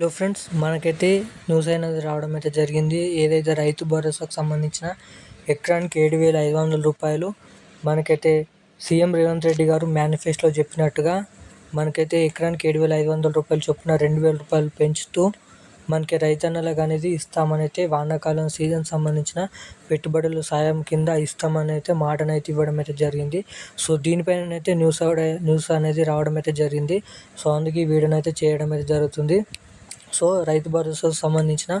Hello friends మనకైతే news అనేది రావడం అయితే జరిగింది. ఏదైతే రైతు భరోసాకు సంబంధించిన ఎకరానికి ఏడు వేల ఐదు వందల రూపాయలు మనకైతే సీఎం రేవంత్ రెడ్డి గారు మేనిఫెస్టోలో చెప్పినట్టుగా మనకైతే ఎకరానికి ఏడు వేల ఐదు వందల రూపాయలు చొప్పున రెండు వేల రూపాయలు పెంచుతూ మనకి రైతన్నలకు అనేది ఇస్తామనైతే వానాకాలం సీజన్ సంబంధించిన పెట్టుబడులు సాయం కింద ఇస్తామని అయితే మాటనైతే ఇవ్వడం అయితే జరిగింది. సో దీనిపైన అయితే న్యూస్ న్యూస్ అనేది రావడం అయితే జరిగింది. సో అందుకే ఈ వీడియోనైతే చేయడం అయితే జరుగుతుంది. సో రైతు భరోసాకు సంబంధించిన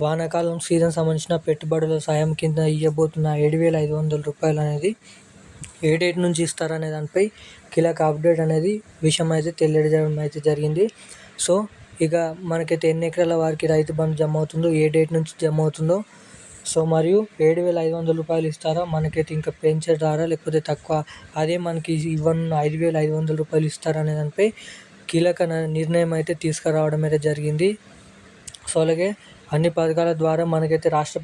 వానాకాలం సీజన్ సంబంధించిన పెట్టుబడుల సాయం కింద ఇవ్వబోతున్న ఏడు వేల ఐదు వందల రూపాయలు అనేది ఏ డేట్ నుంచి ఇస్తారనే దానిపై కీలక అప్డేట్ అనేది విషయం అయితే తెలియజేయడం అయితే జరిగింది. సో ఇక మనకైతే ఎన్ని ఎకరాల వారికి రైతు బంధు జమ అవుతుందో ఏ డేట్ నుంచి జమ అవుతుందో సో మరియు ఏడు వేల ఐదు వందల రూపాయలు ఇస్తారా మనకైతే ఇంకా పెంచారా లేకపోతే తక్కువ అదే మనకి ఇవ్వను ఐదు వేల ఐదు వందల రూపాయలు ఇస్తారా అనే దానిపై కీలక నిర్ణయం అయితే తీసుకురావడం అయితే జరిగింది. సో అలాగే అన్ని పథకాల ద్వారా మనకైతే రాష్ట్ర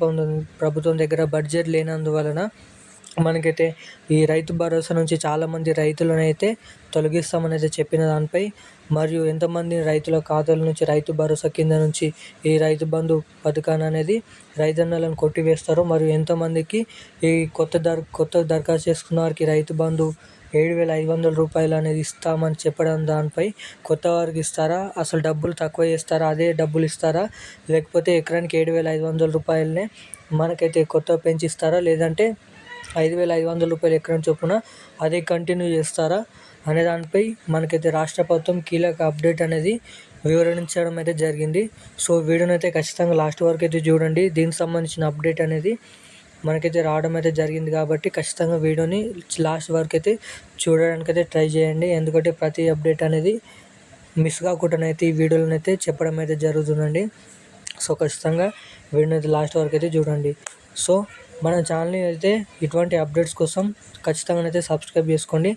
ప్రభుత్వం దగ్గర బడ్జెట్ లేనందువలన మనకైతే ఈ రైతు భరోసా నుంచి చాలామంది రైతులనైతే తొలగిస్తామని అయితే చెప్పిన దానిపై మరియు ఎంతమంది రైతుల ఖాతాల నుంచి రైతు భరోసా కింద నుంచి ఈ రైతు బంధు పథకాన్ని అనేది రైతన్నలను కొట్టివేస్తారు. మరియు ఎంతమందికి ఈ కొత్త దర కొత్త దరఖాస్తు చేసుకున్న వారికి రైతు బంధు ఏడు వేల ఐదు వందల రూపాయలు అనేది ఇస్తామని చెప్పడం దానిపై కొత్త వారికి ఇస్తారా? అసలు డబ్బులు తక్కువ చేస్తారా? అదే డబ్బులు ఇస్తారా? లేకపోతే ఎకరానికి ఏడు వేల ఐదు వందల రూపాయలనే మనకైతే కొత్త పెంచిస్తారా? లేదంటే ఐదు వేల ఐదు వందల రూపాయలు ఎకరం చొప్పున అదే కంటిన్యూ చేస్తారా? అనే దానిపై మనకైతే రాష్ట్ర ప్రభుత్వం కీలక అప్డేట్ అనేది వివరించడం అయితే జరిగింది. సో వీడియోనైతే ఖచ్చితంగా లాస్ట్ వరకు అయితే చూడండి. దీనికి సంబంధించిన అప్డేట్ అనేది మనకైతే రావడం అయితే జరిగింది కాబట్టి ఖచ్చితంగా వీడియోని లాస్ట్ వరకు అయితే చూడడానికి అయితే ట్రై చేయండి. ఎందుకంటే ప్రతి అప్డేట్ అనేది మిస్ కాకుండా అయితే ఈ వీడియోలను అయితే చెప్పడం అయితే జరుగుతుందండి. సో ఖచ్చితంగా వీడియోని అయితే లాస్ట్ వరకు అయితే చూడండి. సో మన ఛానల్ని అయితే ఇటువంటి అప్డేట్స్ కోసం ఖచ్చితంగా అయితే సబ్స్క్రైబ్ చేసుకోండి.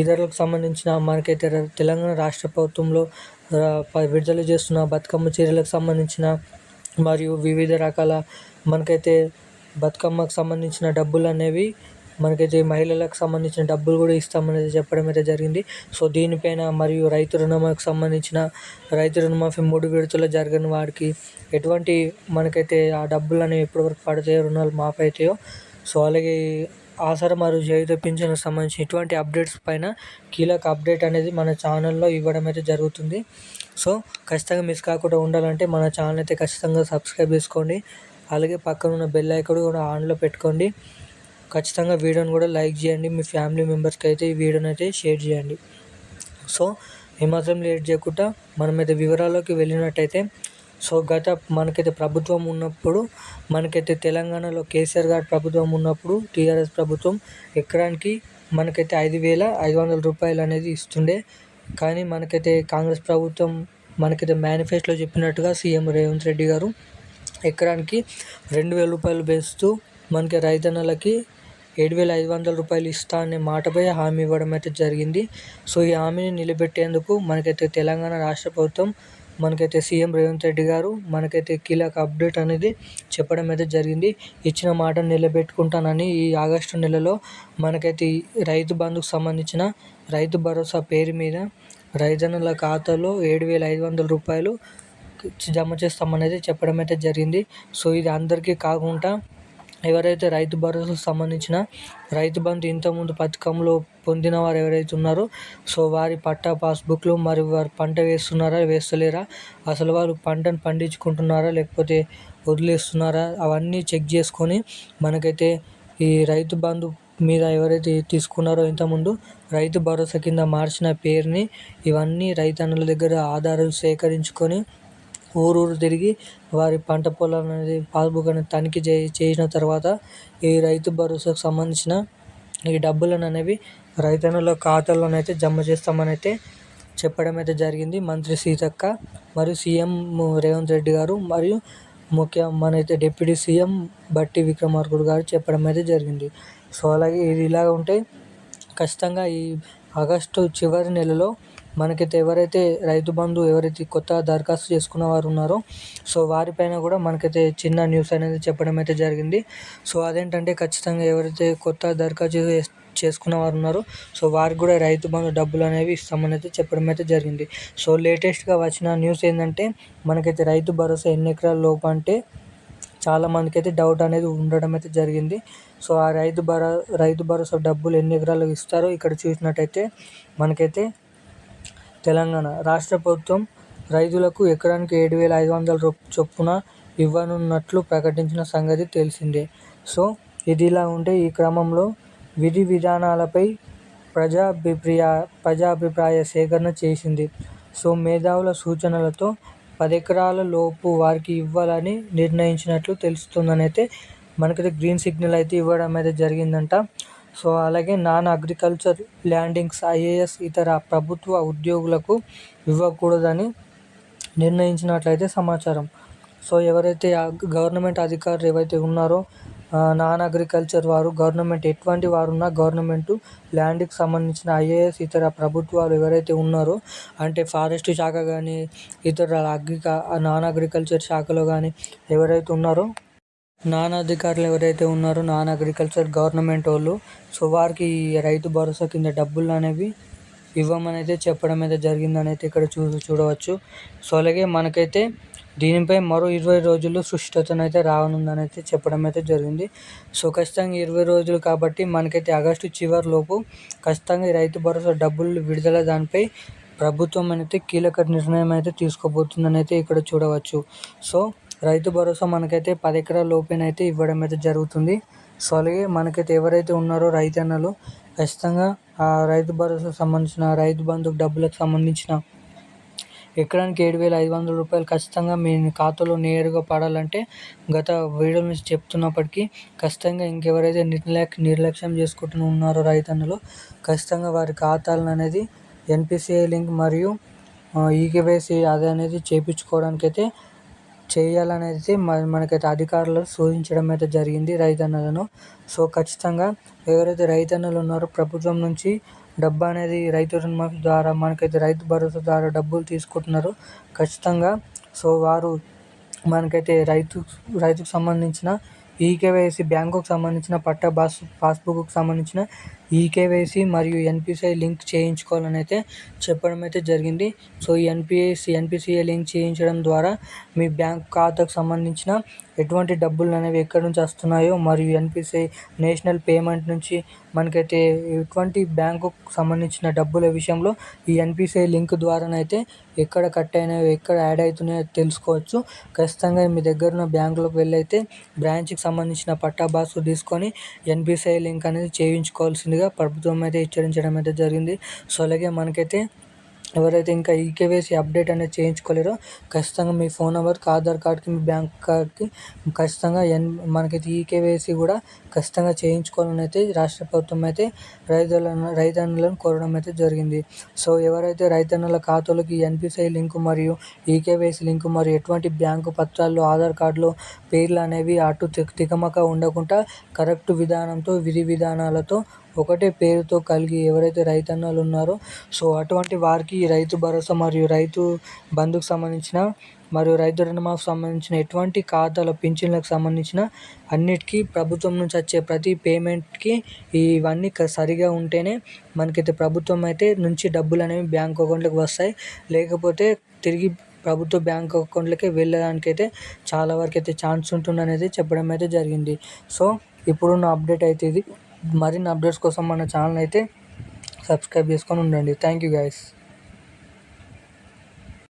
ఇతరులకు సంబంధించిన మనకైతే తెలంగాణ రాష్ట్ర ప్రభుత్వంలో విడుదల చేస్తున్న బతుకమ్మ చీరలకు సంబంధించిన మరియు వివిధ రకాల మనకైతే బతుకమ్మకు సంబంధించిన డబ్బులు అనేవి మనకైతే మహిళలకు సంబంధించిన డబ్బులు కూడా ఇస్తామనేది చెప్పడం అయితే జరిగింది. సో దీనిపైన మరియు రైతు రుణమాఫీకి సంబంధించిన రైతు రుణమాఫీ మూడు విడతలు జరగని వాడికి ఎటువంటి మనకైతే ఆ డబ్బులు అనేవి ఎప్పటివరకు పడతాయో రుణాలు మాఫ్ అవుతాయో సో అలాగే ఆసరం మరియు జీవిత పింఛన్కి సంబంధించి ఇటువంటి అప్డేట్స్ పైన కీలక అప్డేట్ అనేది మన ఛానల్లో ఇవ్వడం అయితే జరుగుతుంది. సో ఖచ్చితంగా మిస్ కాకుండా ఉండాలంటే మన ఛానల్ అయితే ఖచ్చితంగా సబ్స్క్రైబ్ చేసుకోండి. అలాగే పక్కన ఉన్న బెల్ ఐకాన్ కూడా ఆన్లో పెట్టుకోండి. ఖచ్చితంగా వీడియోని కూడా లైక్ చేయండి. మీ ఫ్యామిలీ మెంబర్స్కి అయితే ఈ వీడియోని అయితే షేర్ చేయండి. సో ఏమాత్రం లేట్ చేయకుండా మనమైతే వివరాల్లోకి వెళ్ళినట్టయితే సో గత మనకైతే ప్రభుత్వం ఉన్నప్పుడు మనకైతే తెలంగాణలో కేసీఆర్ గారి ప్రభుత్వం ఉన్నప్పుడు టీఆర్ఎస్ ప్రభుత్వం ఎకరానికి మనకైతే ఐదు వేల ఐదు వందల రూపాయలు అనేది ఇస్తుండే. కానీ మనకైతే కాంగ్రెస్ ప్రభుత్వం మనకైతే మేనిఫెస్టోలో చెప్పినట్టుగా సీఎం రేవంత్ రెడ్డి గారు ఎకరానికి రెండు వేల రూపాయలు పెంచుతూ మనకి రైతన్నలకి ఏడు వేల ఐదు వందల రూపాయలు ఇస్తా అనే మాటపై హామీ ఇవ్వడం అయితే జరిగింది. సో ఈ హామీని నిలబెట్టేందుకు మనకైతే తెలంగాణ రాష్ట్ర ప్రభుత్వం మనకైతే సీఎం రేవంత్ రెడ్డి గారు మనకైతే కీలక అప్డేట్ అనేది చెప్పడం అయితే జరిగింది. ఇచ్చిన మాట నిలబెట్టుకుంటానని ఈ ఆగస్టు నెలలో మనకైతే రైతు బంధుకు సంబంధించిన రైతు భరోసా పేరు మీద రైతన్నుల ఖాతాలో ఏడు వేల ఐదు వందల రూపాయలు జమ చేస్తామనేది చెప్పడం అయితే జరిగింది. సో ఇది అందరికీ కాకుండా ఎవరైతే రైతు భరోసాకు సంబంధించిన రైతు బంధు ఇంతకుముందు పథకంలో పొందిన వారు ఎవరైతే ఉన్నారో సో వారి పట్టా పాస్బుక్లు మరి వారు పంట వేస్తున్నారా వేస్తలేరా అసలు వారు పంటను పండించుకుంటున్నారా లేకపోతే వదిలేస్తున్నారా అవన్నీ చెక్ చేసుకొని మనకైతే ఈ రైతు బంధు మీద ఎవరైతే తీసుకున్నారో ఇంతకుముందు రైతు భరోసా కింద మార్చిన పేరుని ఇవన్నీ రైతన్నుల దగ్గర ఆధారాలు సేకరించుకొని ఊరు ఊరు తిరిగి వారి పంట పొలాలు అనేది పాస్బుక్ అనేది తనిఖీ చేయి చేసిన తర్వాత ఈ రైతు భరోసాకు సంబంధించిన ఈ డబ్బులను అనేవి రైతన్నల ఖాతాల్లోనైతే జమ చేస్తామని అయితే చెప్పడం అయితే జరిగింది. మంత్రి సీతక్క మరియు సీఎం రేవంత్ రెడ్డి గారు మరియు ముఖ్య మనైతే డిప్యూటీ సీఎం బట్టి విక్రమార్కుడు గారు చెప్పడం అయితే జరిగింది. సో అలాగే ఇది ఇలాగ ఉంటే ఖచ్చితంగా ఈ ఆగస్టు చివరి నెలలో మనకైతే ఎవరైతే రైతు బంధు ఎవరైతే కొత్త దరఖాస్తు చేసుకున్న వారు ఉన్నారో సో వారిపైన కూడా మనకైతే చిన్న న్యూస్ అనేది చెప్పడం అయితే జరిగింది. సో అదేంటంటే ఖచ్చితంగా ఎవరైతే కొత్త దరఖాస్తు చేసుకున్న వారు ఉన్నారు సో వారికి కూడా రైతు బంధు డబ్బులు అనేవి ఇస్తామని అయితే చెప్పడం అయితే జరిగింది. సో లేటెస్ట్గా వచ్చిన న్యూస్ ఏంటంటే మనకైతే రైతు భరోసా ఎన్ని ఎకరాల లోపు అంటే చాలామందికి అయితే డౌట్ అనేది ఉండడం అయితే జరిగింది. సో ఆ రైతు భరో రైతు భరోసా డబ్బులు ఎన్ని ఎకరాలు ఇస్తారో ఇక్కడ చూసినట్టయితే మనకైతే తెలంగాణ రాష్ట్ర ప్రభుత్వం రైతులకు ఎకరానికి ఏడు వేల ఐదు వందల రూ చొప్పున ఇవ్వనున్నట్లు ప్రకటించిన సంగతి తెలిసిందే. సో ఇది ఇలా ఉంటే ఈ క్రమంలో విధి విధానాలపై ప్రజాభిప్రాయ ప్రజాభిప్రాయ సేకరణ చేసింది. సో మేధావుల సూచనలతో పదెకరాల లోపు వారికి ఇవ్వాలని నిర్ణయించినట్లు తెలుస్తుందని అయితే మనకైతే గ్రీన్ సిగ్నల్ అయితే ఇవ్వడం అయితే జరిగిందంట. సో అలాగే నాన్ అగ్రికల్చర్ ల్యాండింగ్స్ ఐఏఎస్ ఇతర ప్రభుత్వ ఉద్యోగులకు ఇవ్వకూడదని నిర్ణయించినట్లయితే సమాచారం. సో ఎవరైతే గవర్నమెంట్ అధికారులు ఏవైతే ఉన్నారో నాన్ అగ్రికల్చర్ వారు గవర్నమెంట్ ఎటువంటి వారు ఉన్నా గవర్నమెంట్ ల్యాండ్కి సంబంధించిన ఐఏఎస్ ఇతర ప్రభుత్వాలు ఎవరైతే ఉన్నారో అంటే ఫారెస్ట్ శాఖ కానీ ఇతర అగ్రిక నాన్ అగ్రికల్చర్ శాఖలో కానీ ఎవరైతే ఉన్నారో నాన్ అధికారులు ఎవరైతే ఉన్నారో నాన్ అగ్రికల్చర్ గవర్నమెంట్ వాళ్ళు సో వారికి రైతు భరోసా కింద డబ్బులు అనేవి ఇవ్వమని అయితే చెప్పడం అయితే జరిగిందని అయితే ఇక్కడ చూ చూడవచ్చు. సో అలాగే మనకైతే దీనిపై మరో ఇరవై రోజుల్లో అయితే రానుందని అయితే చెప్పడం అయితే జరిగింది. సో ఖచ్చితంగా ఇరవై రోజులు కాబట్టి మనకైతే ఆగస్టు చివరిలోపు ఖచ్చితంగా ఈ రైతు భరోసా డబ్బులు విడుదల దానిపై ప్రభుత్వం అయితే కీలక నిర్ణయం అయితే తీసుకోబోతుందని అయితే ఇక్కడ చూడవచ్చు. సో రైతు భరోసా మనకైతే పది ఎకరాల లోపేనైతే ఇవ్వడం అయితే జరుగుతుంది. సో అలాగే మనకైతే ఎవరైతే ఉన్నారో రైతన్నలు ఖచ్చితంగా ఆ రైతు భరోసా సంబంధించిన రైతు బంధుకు డబ్బులకు సంబంధించిన ఎకరానికి ఏడు వేల ఐదు వందల రూపాయలు ఖచ్చితంగా మీ ఖాతాలో నేరుగా పడాలంటే గత వీడియో నుంచి చెప్తున్నప్పటికీ ఖచ్చితంగా ఇంకెవరైతే నిర్లక్ష్య నిర్లక్ష్యం చేసుకుంటూ ఉన్నారో రైతన్నలు ఖచ్చితంగా వారి ఖాతాలను అనేది ఎన్పిసిఐ లింక్ మరియు ఈకేవైసీ అది అనేది చేయించుకోవడానికైతే చేయాలనేది మనకైతే అధికారులు సూచించడం అయితే జరిగింది రైతన్నలను. సో ఖచ్చితంగా ఎవరైతే రైతన్నలు ఉన్నారో ప్రభుత్వం నుంచి డబ్బు అనేది రైతు రుణమాఫీ ద్వారా మనకైతే రైతు భరోసా ద్వారా డబ్బులు తీసుకుంటున్నారు. ఖచ్చితంగా సో వారు మనకైతే రైతు రైతుకు సంబంధించిన ఈకేవైసీ బ్యాంకుకు సంబంధించిన పట్టా పాస్ పాస్బుక్కు సంబంధించిన ఈకేవైసీ మరియు ఎన్పిసిఐ లింక్ చేయించుకోవాలని అయితే చెప్పడం అయితే జరిగింది. సో ఈ ఎన్పిఎస్ ఎన్పిసిఐ లింక్ చేయించడం ద్వారా మీ బ్యాంక్ ఖాతాకు సంబంధించిన ఎటువంటి డబ్బులు అనేవి ఎక్కడి నుంచి వస్తున్నాయో మరియు ఎన్పిసిఐ నేషనల్ పేమెంట్ నుంచి మనకైతే ఎటువంటి బ్యాంకుకు సంబంధించిన డబ్బుల విషయంలో ఈ ఎన్పిసిఐ లింక్ ద్వారానైతే ఎక్కడ కట్ అయినాయో ఎక్కడ యాడ్ అవుతున్నాయో తెలుసుకోవచ్చు. ఖచ్చితంగా మీ దగ్గర ఉన్న బ్యాంకులోకి వెళ్ళైతే బ్రాంచ్కి సంబంధించిన పట్టా బాసు తీసుకొని ఎన్పిసిఐ లింక్ అనేది చేయించుకోవాల్సిందిగా ప్రభుత్వం అయితే హెచ్చరించడం అయితే జరిగింది. సో అలాగే మనకైతే ఎవరైతే ఇంకా ఈకేవైసీ అప్డేట్ అనేది చేయించుకోలేరో ఖచ్చితంగా మీ ఫోన్ నెంబర్కి ఆధార్ కార్డ్కి మీ బ్యాంక్ కార్డ్కి ఖచ్చితంగా ఎన్ మనకైతే ఈకేవైసీ కూడా ఖచ్చితంగా చేయించుకోవాలని అయితే రాష్ట్ర ప్రభుత్వం అయితే రైతులను రైతన్నులను కోరడం అయితే జరిగింది. సో ఎవరైతే రైతన్నుల ఖాతాలకి ఎన్పిసిఐ లింకు మరియు ఈకేవైసీ లింక్ మరియు ఎటువంటి బ్యాంకు పత్రాల్లో ఆధార్ కార్డులో పేర్లు అనేవి అటు తికమక ఉండకుండా కరెక్ట్ విధానంతో విధి విధానాలతో ఒకటే పేరుతో కలిగి ఎవరైతే రైతన్నలు ఉన్నారో సో అటువంటి వారికి రైతు భరోసా మరియు రైతు బంధుకు సంబంధించిన మరియు రైతు రుణమాఫీ సంబంధించిన ఎటువంటి ఖాతాల పింఛన్లకు సంబంధించిన అన్నిటికీ ప్రభుత్వం నుంచి వచ్చే ప్రతి పేమెంట్కి ఇవన్నీ సరిగా ఉంటేనే మనకైతే ప్రభుత్వం అయితే నుంచి డబ్బులు అనేవి బ్యాంక్ అకౌంట్లకు వస్తాయి. లేకపోతే తిరిగి ప్రభుత్వ బ్యాంక్ అకౌంట్లకే వెళ్ళడానికి అయితే చాలా వరకు అయితే ఛాన్స్ ఉంటుంది అనేది చెప్పడం అయితే జరిగింది. సో ఇప్పుడున్న అప్డేట్ అయితే ఇది. మరిన్ని అప్డేట్స్ కోసం మన ఛానల్ అయితే సబ్స్క్రైబ్ చేసుకొని ఉండండి. Thank you guys